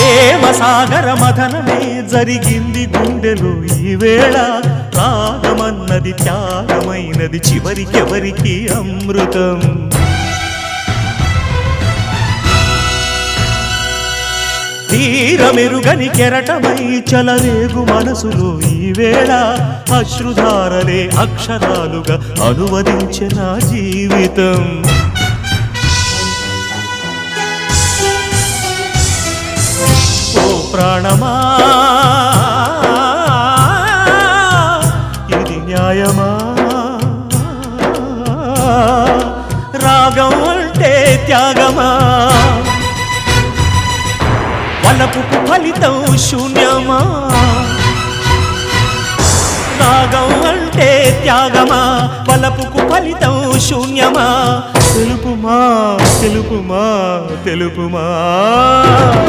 ప్రేమ సాగర మథనమే జరిగింది గుండెలో ఈ వేళ. రాగమన్నది త్యాగమైనది చివరికెవరికి అమృతం. తీరమెరుగని కెరటమై చలరేగు మనసులో ఈ వేళ. అశ్రుధారలే అక్షరాలుగా అనువదించిన జీవితం. ప్రాణమా? ఇది న్యాయమా? రాగం అంటే త్యాగమా? వలపు ఫలితం శూన్యమా? రాగం అంటే త్యాగమా? వలపుకు ఫలితం శూన్యమా? తెలుపుమా తెలుపుమా తెలుపుమా?